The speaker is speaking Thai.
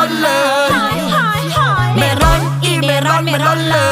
ร้อนเลย ไม่ร้อนอีไม่ร้อนไม่ร้อนเลย